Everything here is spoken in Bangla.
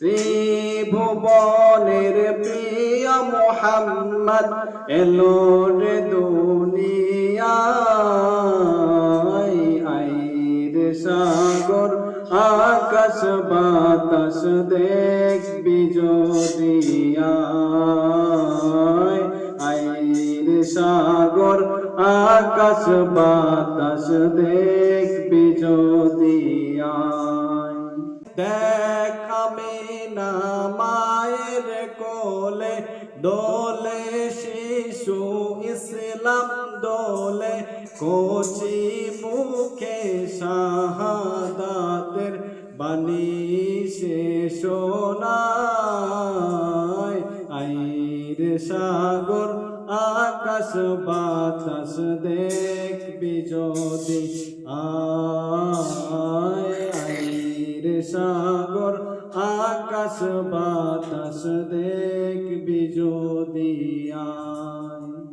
ত্রিভুবনের প্রিয় মোহাম্মদ, এলো রে দুনিয়ায় আইর সাগর, আকাশ বাতাস দেখবি যদিয়ায় আইর সাগর, আকাশ বাতাস দেখবি যদিয়ায় দেখ আমি না মায়ের কোলে, দোলে শিশু ইসলাম দোলে, কোচি মুখে শাহাদাতের বাণী সে শোনায়। আইর সাগর, আকাশ বাতাস দেখবি যদি আইর সাগর আকাশ বাতাস দেখবি যদি আয়